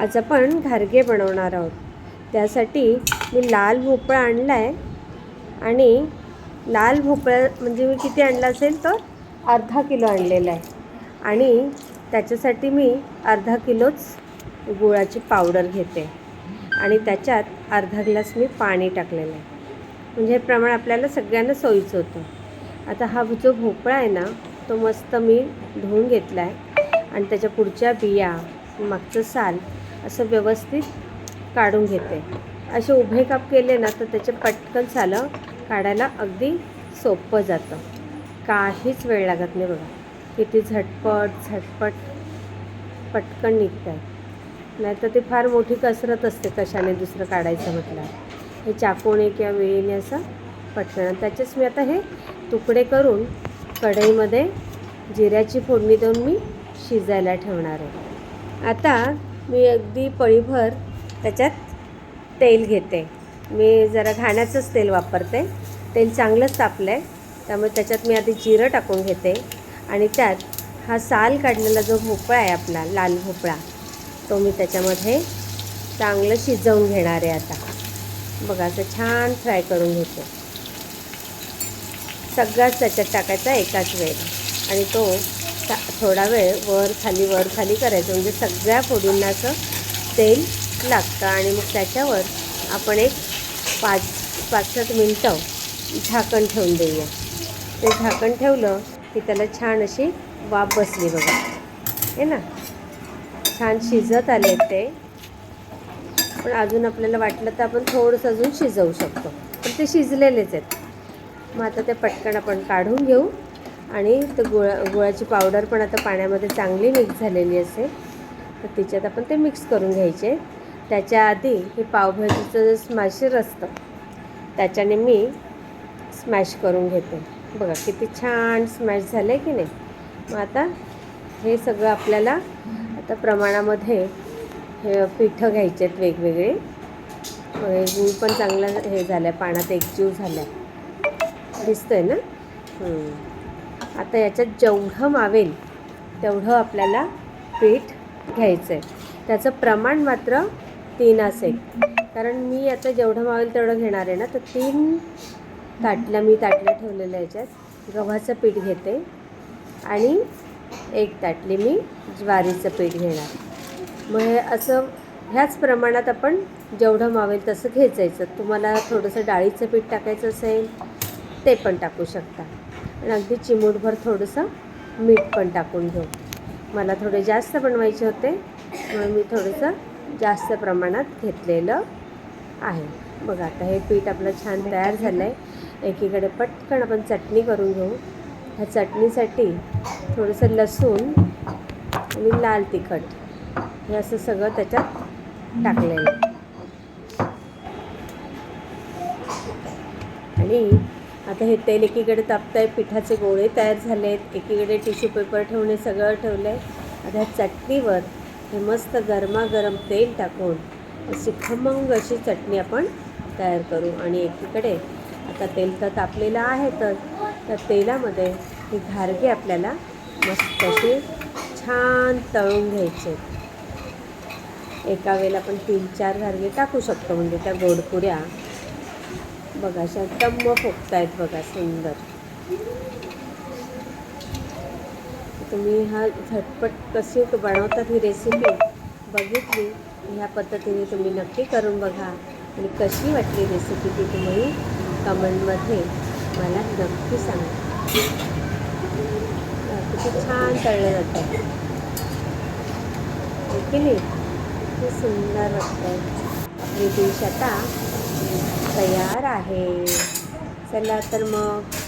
आज आपण घारगे बनवणार आहोत. त्यासाठी मी लाल भोपळा आणला आहे आणि लाल भोपळा म्हणजे मी किती आणला असेल तर अर्धा किलो आणलेला आहे. आणि त्याच्यासाठी मी अर्धा किलोच गुळाची पावडर घेते. आणि त्याच्यात अर्धा ग्लास मी पाणी टाकलेलं आहे. म्हणजे हे प्रमाण आपल्याला सगळ्यांना सोयीचं होतं. आता हा जो भोपळा आहे ना तो मस्त मी धुवून घेतला आहे आणि त्याच्या पुढच्या बिया मागचं साल असं व्यवस्थित काढून घेते. असे उभे काप केले ना तर त्याचे पटकन सालं काढायला अगदी सोपं जातं. काहीच वेळ लागत नाही बघा. किती झटपट झटपट पटकन निघतं आहे नाहीतर ती फार मोठी कसरत असते कशाने दुसरं काढायचं म्हटलं हे चाकूने किंवा वेळीने असं पटकन. त्याचेच मी आता हे तुकडे करून कढईमध्ये जिऱ्याची फोडणी देऊन मी शिजायला ठेवणार आहे. आता मी अगदी पळीभर त्याच्यात तेल घेते. मी जरा घाण्याचंच तेल वापरते. तेल चांगलंच तापलं आहे त्यामुळे त्याच्यात मी आधी जिरं टाकून घेते. आणि त्यात हा साल काढलेला जो भोपळा आहे आपला लाल भोपळा तो मी त्याच्यामध्ये चांगलं शिजवून घेणार आहे आता. बघा असं छान फ्राय करून घेते. सगळाच त्याच्यात टाकायचा एकाच वेळेला. आणि तो ता थोडा वेळ वर खाली वर खाली करायचं. म्हणजे सगळ्या फोडींना असं तेल लागतं आणि मग त्याच्यावर आपण एक पाच पाच सात मिनटं झाकण ठेवून देऊया. ते झाकण ठेवलं की त्याला छान अशी वाफ बसली बघा. आहे ना? छान शिजत आले ते. पण अजून आपल्याला वाटलं तर आपण थोडंसं अजून शिजवू शकतो. पण ते शिजलेलेच आहेत. मग आता ते पटकन आपण काढून घेऊ. आणि तर गुळा गुळाची पावडर पण आता पाण्यामध्ये चांगली मिक्स झालेली असेल तर तिच्यात आपण ते मिक्स करून घ्यायचे. त्याच्या आधी हे पावभाजीचं जे स्मॅशर असतं त्याच्याने मी स्मॅश करून घेते. बघा किती छान स्मॅश झालं आहे की नाही? मग आता हे सगळं आपल्याला आता प्रमाणामध्ये हे पिठं घ्यायचे आहेत वेगवेगळे. मग गूळ पण चांगला हे झालं आहे पाण्यात एकजीव झाला आहे दिसतं आहे ना आता याच्यात जेवढं मावेल तेवढं आपल्याला पीठ घ्यायचं आहे त्याचं प्रमाण मात्र तीन असेल. कारण मी आता जेवढं मावेल तेवढं घेणार आहे ना तर तीन ताटल्या मी ताटल्या ठेवलेल्या याच्यात. गव्हाचं पीठ घेते आणि एक ताटली मी ज्वारीचं पीठ घेणार. मग हे असं ह्याच प्रमाणात आपण जेवढं मावेल तसं घेचायचं तुम्हाला थोडंसं डाळीचं पीठ टाकायचं असेल ते पण टाकू शकता. आणि अगदी चिमूटभर थोडंसं मीठ पण टाकून घेऊ. मला थोडे जास्त बनवायचे होते म्हणून मी थोडंसं जास्त प्रमाणात घेतलेलं आहे. बघा आता हे पीठ आपलं छान तयार झालं आहे एकीकडे पटकन आपण चटणी करून घेऊ. ह्या चटणीसाठी थोडंसं लसूण आणि लाल तिखट हे असं सगळं त्याच्यात टाकलेलं आहे. आणि आता हे तेल एकीकडे तापताय पिठाचे गोळे तयार झाले आहेत एकीकडे टिश्यू पेपर ठेवणे सगळं ठेवलं आहे आता ह्या चटणीवर हे मस्त गरमागरम तेल टाकून अशी खमंग अशी चटणी आपण तयार करू. आणि एकीकडे आता तेल तर तापलेलं आहे तर त्या तेलामध्ये हे घारगे आपल्याला मस्त अशी छान तळून घ्यायचे. एका वेळेला आपण तीन चार घारगे टाकू शकतो म्हणजे त्या गोडपुऱ्या बघा अशा टम्म फुगतायत बघा सुंदर. तुम्ही हा झटपट कशी बनवतात ही रेसिपी बघितली ह्या पद्धतीने तुम्ही नक्की करून बघा. आणि कशी वाटली रेसिपी ती तुम्ही कमेंटमध्ये मला नक्की सांगा. किती छान तळले जातात की नाही? किती सुंदर वाटतं आपली डिश आता तयार आहे. चला तर मग.